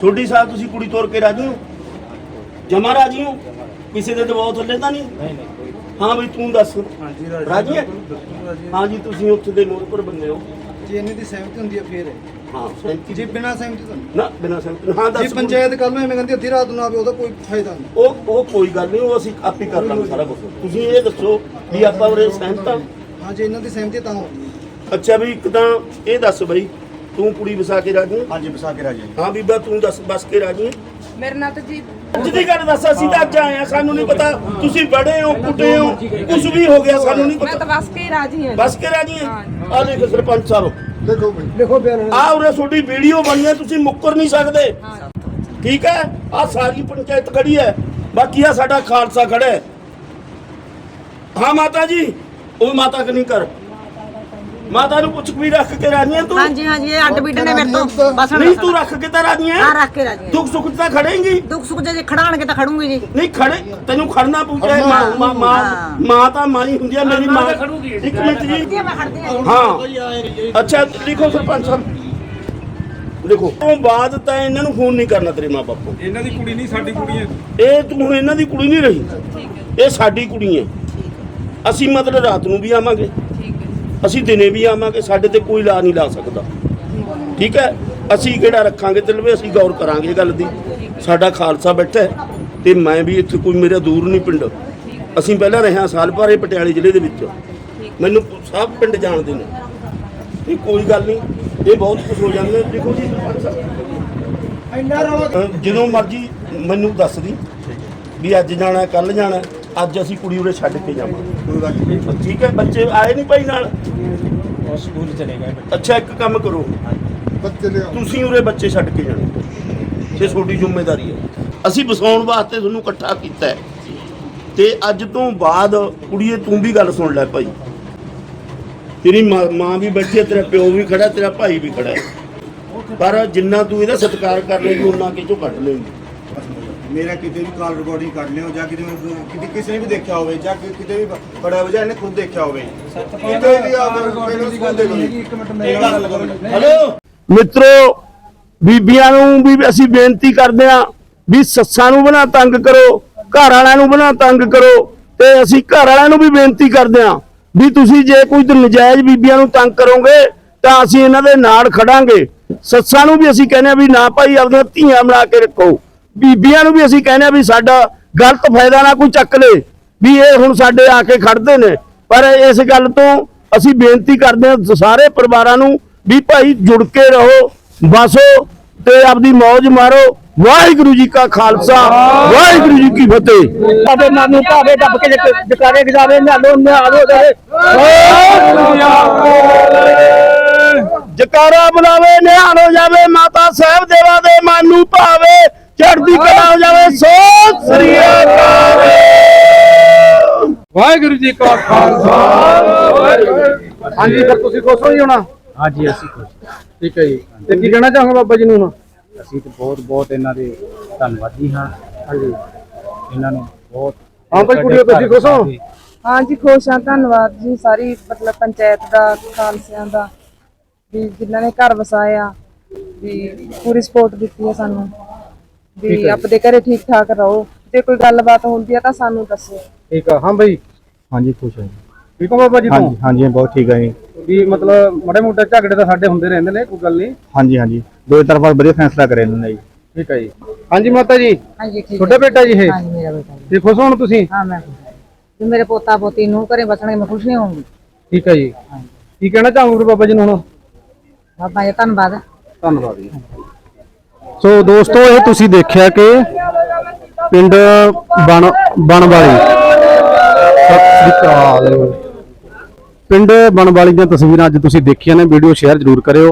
ਛੋਟੀ ਸਾਹਿਬ ਤੁਸੀਂ ਕੁੜੀ ਤੋਰ ਕੇ ਰਾਜੀ ਹੋ ਜਮਾ ਰਾਜੀ ਹੋ? ਕਿਸੇ ਦੇ ਦਬਾਅ ਥੱਲੇ ਤਾਂ ਨਹੀਂ? ਨਹੀਂ ਨਹੀਂ। ਹਾਂ ਬਈ ਤੂੰ ਦੱਸ। ਹਾਂਜੀ ਰਾਜੀ ਹੈ ਹਾਂ? ਜੀ ਤੁਸੀਂ ਉੱਥੇ ਦੇ ਮੋੜ ਪਰ ਬੰਦੇ ਹੋ। ਜੇ ਇਹਨਾਂ ਦੀ ਸਹਿਮਤੀ ਹੁੰਦੀ ਹੈ ਫੇਰ। ਹੈ ਸਹਿਮਤੀ। ਜੇ ਬਿਨਾਂ ਸਹਿਮਤੀ ਤੋਂ। ਨਾ ਬਿਨਾਂ ਸਹਿਮਤੀ ਹਾਂ ਜੇ ਦੱਸ ਪੰਚਾਇਤ ਕੱਲ ਨੂੰ ਐਵੇਂ ਕਹਿੰਦੀ ਅੱਧੀ ਰਾਤ ਨੂੰ ਆਵੇ ਉਹਦਾ ਕੋਈ ਫਾਇਦਾ ਨਹੀਂ। ਉਹ ਉਹ ਕੋਈ ਗੱਲ ਨਹੀਂ ਉਹ ਅਸੀਂ ਆਪੇ ਕਰ ਲਾਂਗੇ ਸਾਰਾ ਕੁਝ ਤੁਸੀਂ ਇਹ ਦੱਸੋ ਵੀ ਆਪਾਂ ਉਰੇ ਸਹਿਮਤ ਹਾਂ? ਹਾਂ ਜੇ ਇਹਨਾਂ ਦੀ ਸਹਿਮਤੀ ਤਾਂ ਅੱਛਾ ਵੀ ਇੱਕ ਤਾਂ ਇਹ ਦੱਸ ਬਈ ਤੂੰ ਕੁੜੀ ਵਸਾ ਕੇ ਰਾਜੀ? ਹਾਂਜੀ ਵਸਾ ਕੇ ਰਾਜੀ ਹਾਂ ਬੀਬਾ ਤੂੰ ਦੱਸ ਬਸ ਕੇ ਰਾਜੀ ਮੇਰੇ ਨਾਲ ਤਾਂ ਜੀ ਅੱਜ ਦੀ ਗੱਲ ਦੱਸ ਅਸੀਂ ਤਾਂ ਅੱਜ ਆਏ ਆ ਸਾਨੂੰ ਨਹੀਂ ਪਤਾ। ਤੁਸੀਂ ਬੜੇ ਹੋ ਕੁੱਟੇ ਹੋ ਕੁਝ ਵੀ ਹੋ ਗਿਆ ਸਾਨੂੰ ਨਹੀਂ ਮੈਂ ਪਤਾ। ਤਾਂ ਬਸ ਕੇ ਰਾਜੀ ਹਾਂ ਬਸ ਕੇ ਰਾਜੀ ਹੈ ਆ ਦੇਖ ਸਰਪੰਚ ਸਾਹਿਬ। ਦੇਖੋ ਬਈ। ਦੇਖੋ ਬਿਆਨ। ਆ ਉਰੇ ਤੁਹਾਡੀ ਵੀਡੀਓ ਬਣੀ ਹੈ ਤੁਸੀਂ ਮੁੱਕਰ ਨਹੀਂ ਸਕਦੇ। ਠੀਕ ਹੈ? ਆ ਸਾਰੀ ਪੰਚਾਇਤ ਖੜੀ ਹੈ। ਬਾਕੀ ਆ ਸਾਡਾ ਖਾਲਸਾ ਖੜਾ ਹੈ। ਹਾਂ ਮਾਤਾ ਜੀ ਉਹ ਮਾਤਾ ਕਿ ਨਹੀਂ ਕਰ ਮਾਤਾ ਨੂੰ ਪੁੱਛ ਵੀ ਰੱਖ ਕੇ ਰਾਜੀ ਤੂੰ? ਹਾਂਜੀ ਹਾਂਜੀ ਇਹ ਅੱਡ ਬਿੱਡ ਨੇ ਮੇਰੇ ਤੋਂ। ਬਸ ਨਹੀਂ ਤੂੰ ਰੱਖ ਕੇ ਤਾਂ ਰਾਜੀ ਆ ਹੈ ਰੱਖ ਕੇ ਰਾਜੀ। ਦੁੱਖ ਸੁੱਖ 'ਚ ਤਾਂ ਖੜੇਂਗੀ। ਦੁੱਖ ਸੁੱਖ ਜੇ ਖੜਾਣਗੇ ਤਾਂ ਖੜੂੰਗੀ ਜੀ। ਨਹੀਂ ਖੜੇ ਤੈਨੂੰ ਖੜਨਾ ਪਊਗਾ ਮਾਂ ਮਾਂ ਮਾਂ ਤਾਂ ਮਾਂ ਹੀ ਹੁੰਦੀ ਹੈ ਮੇਰੀ ਮਾਂ ਇੱਕ ਮਿੰਟ ਜੀ। ਜੀ ਮੈਂ ਖੜਦੀ ਹਾਂ। ਹਾਂ ਅੱਛਾ ਲਿਖੋ ਸਰਪੰਚ ਸਾਹਿਬ। ਲਿਖੋ। ਤੋਂ ਬਾਅਦ ਤਾਂ ਇਹਨਾਂ ਨੂੰ ਫੋਨ ਨਹੀਂ ਕਰਨਾ ਤੇਰੇ ਮਾਂ ਬਾਪੂ। ਇਹਨਾਂ ਦੀ ਕੁੜੀ ਨਹੀਂ ਸਾਡੀ ਕੁੜੀ ਹੈ। ਇਹ ਤੂੰ ਹੁਣ ਇਹਨਾਂ ਦੀ ਕੁੜੀ ਨਹੀਂ ਰਹੀ। ਇਹ ਸਾਡੀ ਕੁੜੀ ਹੈ। ਅਸੀਂ ਮਤਲਬ ਰਾਤ ਨੂੰ ਵੀ ਆਵਾਂਗੇ। ਅਸੀਂ ਦਿਨੇ ਵੀ ਆਵਾਂਗੇ ਸਾਡੇ ਤੇ ਕੋਈ ਲਾ ਨਹੀਂ ਲਾ ਸਕਦਾ। ਠੀਕ ਹੈ? ਅਸੀਂ ਕਿਹੜਾ ਰੱਖਾਂਗੇ ਤੇ ਲਵੇ ਅਸੀਂ ਗੌਰ ਕਰਾਂਗੇ ਇਹ ਗੱਲ ਦੀ। ਸਾਡਾ ਖਾਲਸਾ ਬੈਠਾ ਹੈ ਤੇ ਮੈਂ ਵੀ ਇੱਥੇ ਕੋਈ ਮੇਰਾ ਦੂਰ ਨਹੀਂ ਪਿੰਡ। ਅਸੀਂ ਪਹਿਲਾਂ ਰਹੇ ਹਾਂ ਸਾਲ ਭਰ ਇਹ ਪਟਿਆਲੇ ਜ਼ਿਲ੍ਹੇ ਦੇ ਵਿੱਚ। ਮੈਨੂੰ ਸਭ ਪਿੰਡ ਜਾਣਦੇ ਨੇ। ਇਹ ਕੋਈ ਗੱਲ ਨਹੀਂ ਇਹ ਬਹੁਤ ਕੁਝ ਹੋ ਜਾਂਦੇ ਨੇ। ਦੇਖੋ ਜੀ ਜਦੋਂ ਮਰਜ਼ੀ ਮੈਨੂੰ ਦੱਸ ਦੀ ਵੀ ਅੱਜ ਜਾਣਾ ਕੱਲ ਜਾਣਾ। ਅੱਜ ਅਸੀਂ ਕੁੜੀ ਉਰੇ ਛੱਡ ਕੇ ਜਾਵਾਂਗੇ। ਨਹੀਂ ਠੀਕ ਹੈ ਬੱਚੇ ਆਏ ਨਹੀਂ ਭਾਈ ਨਾਲ? ਉਹ ਸਕੂਲ ਚਲੇ ਗਏ ਅੱਛਾ ਇੱਕ ਕੰਮ ਕਰੋ। ਬੱਚੇ ਲਿਆ ਤੁਸੀਂ ਉਰੇ ਬੱਚੇ ਛੱਡ ਕੇ ਜਾਣੇ। ਇਹ ਤੁਹਾਡੀ ਜ਼ਿੰਮੇਵਾਰੀ ਹੈ। ਅਸੀਂ ਵਸਾਉਣ ਵਾਸਤੇ ਤੁਹਾਨੂੰ ਇਕੱਠਾ ਕੀਤਾ ਹੈ। ਤੇ ਅੱਜ ਤੋਂ ਬਾਅਦ ਕੁੜੀਏ ਤੂੰ ਵੀ ਗੱਲ ਸੁਣ ਲੈ ਭਾਈ। ਤੇਰੀ ਮਾਂ ਵੀ ਬੈਠੀ ਹੈ ਤੇਰਾ ਪਿਓ ਵੀ ਖੜਾ ਤੇਰਾ ਭਾਈ ਵੀ ਖੜਾ ਹੈ। ਪਰ ਜਿੰਨਾ ਤੂੰ ਇਹਦਾ ਸਤਿਕਾਰ ਕਰ ਲੇਗੀ ਉਹਨਾਂ ਕਿਚੋਂ ਕੱਢ ਲੇਗੀ ਮੇਰਾ ਕਿਤੇ ਵੀ ਕਾਲ ਰਿਕਾਰਡਿੰਗ ਕਰ ਲਿਓ ਜਾਂ ਕਿਤੇ ਕਿਤੇ ਕਿਸੇ ਨੇ ਵੀ ਦੇਖਿਆ ਹੋਵੇ ਜਾਂ ਕਿ- ਕਿਤੇ ਵੀ ਬੜਾ ਵਜਾ ਇਹਨੇ ਖੁਦ ਦੇਖਿਆ ਹੋਵੇ। ਕਿਤੇ ਵੀ ਆ ਮੈਨੂੰ ਸਕੂਲ ਦੇ ਕੋਈ ਇੱਕ ਮਿੰਟ ਇਹ ਗੱਲ ਕਰੋ। ਹੈਲੋ? ਮਿੱਤਰੋ ਬੀਬੀਆਂ ਨੂੰ ਵੀ ਅਸੀਂ ਬੇਨਤੀ ਕਰਦੇ ਹਾਂ ਵੀ ਸੱਸਾਂ ਨੂੰ ਬਣਾ ਤੰਗ ਕਰੋ ਘਰ ਵਾਲਿਆਂ ਨੂੰ ਬਣਾ ਤੰਗ ਕਰੋ ਤੇ ਅਸੀਂ ਘਰ ਵਾਲਿਆਂ ਨੂੰ ਵੀ ਬੇਨਤੀ ਕਰਦੇ ਹਾਂ ਵੀ ਤੁਸੀਂ ਜੇ ਕੋਈ ਨਜਾਇਜ਼ ਬੀਬੀਆਂ ਨੂੰ ਤੰਗ ਕਰੋਗੇ ਤਾਂ ਅਸੀਂ ਇਹਨਾਂ ਦੇ ਨਾਲ ਖੜਾਂਗੇ। ਸੱਸਾਂ ਨੂੰ ਵੀ ਅਸੀਂ ਕਹਿੰਦੇ ਹਾਂ ਵੀ ਨਾ ਭਾਈ ਆਪਣੀਆਂ ਧੀਆਂ ਬਣਾ ਕੇ ਰੱਖੋ। ਬੀਬੀਆਂ ਨੂੰ ਵੀ ਅਸੀਂ ਕਹਿੰਦੇ ਹਾਂ ਵੀ ਸਾਡਾ ਗਲਤ ਫਾਇਦਾ ਨਾ ਕੋਈ ਚੱਕ ਲੇ ਵੀ ਇਹ ਹੁਣ ਸਾਡੇ ਆ ਕੇ ਖੜਦੇ ਨੇ। ਪਰ ਇਸ ਗੱਲ ਤੋਂ ਅਸੀਂ ਬੇਨਤੀ ਕਰਦੇ ਹਾਂ ਸਾਰੇ ਪਰਿਵਾਰਾਂ ਨੂੰ ਵੀ ਭਾਈ ਜੁੜ ਕੇ ਰਹੋ ਬਸੋ ਤੇ ਆਪਦੀ ਮौज ਮਾਰੋ। ਵਾਹਿਗੁਰੂ ਜੀ ਕਾ ਖਾਲਸਾ ਵਾਹਿਗੁਰੂ ਜੀ ਕੀ ਫਤਿਹ। ਸਾਡੇ ਨਾਨੂ ਭਾਵੇ ਦੱਬ ਕੇ ਜਕਾਰੇ ਗਜਾਵੇ ਨਾਲੋ ਨਾਲੋ ਦੇ ਜਕਾਰਾ ਬੁਲਾਵੇ ਨਿਹਾਲ ਹੋ ਜਾਵੇ ਮਾਤਾ ਸਾਹਿਬ ਦੇਵਾ ਦੇ ਮਨ ਨੂੰ ਭਾਵੇ। ਚੜ੍ਹਦੀ ਕਲਾ ਹੋ ਜਾਵੇ ਸੋ ਸ੍ਰੀ ਅਕਾਲ। ਵਾਹਿਗੁਰੂ ਜੀ ਕਾ ਖਾਲਸਾ ਹਾਂਜੀ ਫਿਰ ਤੁਸੀਂ ਖੁਸ਼ ਹੋ ਜੀ ਹੁਣ? ਹਾਂਜੀ ਅਸੀਂ ਖੁਸ਼ ਠੀਕ ਹੈ ਜੀ। ਤੇ ਕੀ ਕਹਿਣਾ ਚਾਹੋਗੇ ਬਾਬਾ ਜੀ ਨੂੰ ਹੁਣ? ਅਸੀਂ ਤੇ ਬਹੁਤ ਬਹੁਤ ਇਹਨਾਂ ਦੇ ਧੰਨਵਾਦੀ ਹਾਂ। ਹਾਂਜੀ। ਇਹਨਾਂ ਨੂੰ ਬਹੁਤ ਹਾਂ ਭਾਈ ਕੁੜੀਓ ਤੁਸੀਂ ਖੁਸ਼ ਹੋ? ਹਾਂਜੀ ਖੁਸ਼ ਹਾਂ। ਧੰਨਵਾਦ ਜੀ ਸਾਰੀ ਮਤਲਬ ਪੰਚਾਇਤ ਦਾ ਖਾਲਸਿਆਂ ਦਾ ਵੀ ਜਿਨ੍ਹਾਂ ਨੇ ਘਰ ਵਸਾਇਆ ਵੀ ਪੂਰੀ ਸਪੋਰਟ ਦਿੱਤੀ ਹੈ ਸਾਨੂੰ। ਵੀ ਆਪਦੇ ਘਰੇ ਠੀਕ ਠਾਕ ਰਹੋ। ਜੇ ਕੋਈ ਗੱਲਬਾਤ ਹੁੰਦੀ ਹੈ ਤਾਂ ਸਾਨੂੰ ਦੱਸੋ। ਠੀਕ ਆ ਹਾਂ ਭਾਈ ਹਾਂਜੀ ਖੁਸ਼ ਹਾਂ ਜੀ। ਠੀਕ ਹੋ ਬਾਬਾ ਜੀ ਹਾਂਜੀ ਤੋਂ? ਹਾਂਜੀ ਬਹੁਤ ਠੀਕ ਹੈ ਜੀ। ਵੀ ਮਤਲਬ ਮੜੇ ਮੋਟੇ ਝਗੜੇ ਤਾਂ ਸਾਡੇ ਹੁੰਦੇ ਰਹਿੰਦੇ ਨੇ ਕੋਈ ਗੱਲ ਨਹੀਂ। ਹਾਂਜੀ ਹਾਂਜੀ। ਦੋ ਤਰਫਾ ਵਧੀਆ ਫੈਸਲਾ ਕਰਿਆ ਇਹਨਾਂ ਨੇ ਜੀ। ਠੀਕ ਹੈ ਜੀ। ਹਾਂਜੀ ਮਾਤਾ ਜੀ। ਹਾਂਜੀ ਠੀਕ ਤੁਹਾਡਾ ਬੇਟਾ ਜੀ ਇਹ? ਹਾਂਜੀ ਮੇਰਾ ਬੇਟਾ ਜੀ। ਤੇ ਖੁਸ਼ ਹੋਣ ਤੁਸੀਂ? ਹਾਂ ਮੈਂ ਖੁਸ਼ ਹਾਂ। ਜੇ। ਮੇਰੇ ਪੋਤਾ ਪੋਤੀ ਨੂੰ ਘਰੇ ਬਸਣਗੇ ਮੈਂ ਖੁਸ਼ ਨਹੀਂ ਹੋਊਂਗੀ। ਠੀਕ ਹੈ ਜੀ। ਕੀ ਕਹਿਣਾ ਚਾਹੋਗੇ ਬਾਬਾ ਜੀ ਨੂੰ ਹੁਣ? ਬਾਬਾ ਜੀ ਧੰਨਵਾਦ। ਧੰਨਵਾਦ ਜੀ। ਸੋ ਦੋਸਤੋ, ਇਹ ਤੁਸੀਂ ਦੇਖਿਆ ਕਿ ਪਿੰਡ ਬਣ, ਬਣਵਾਲੀ। ਸਤਿ ਸ੍ਰੀ ਅਕਾਲ ਪਿੰਡ ਬਣਵਾਲੀ ਦੀਆਂ ਤਸਵੀਰਾਂ ਅੱਜ ਤੁਸੀਂ ਦੇਖੀਆਂ ਨੇ, ਵੀਡੀਓ ਸ਼ੇਅਰ ਜ਼ਰੂਰ ਕਰਿਓ।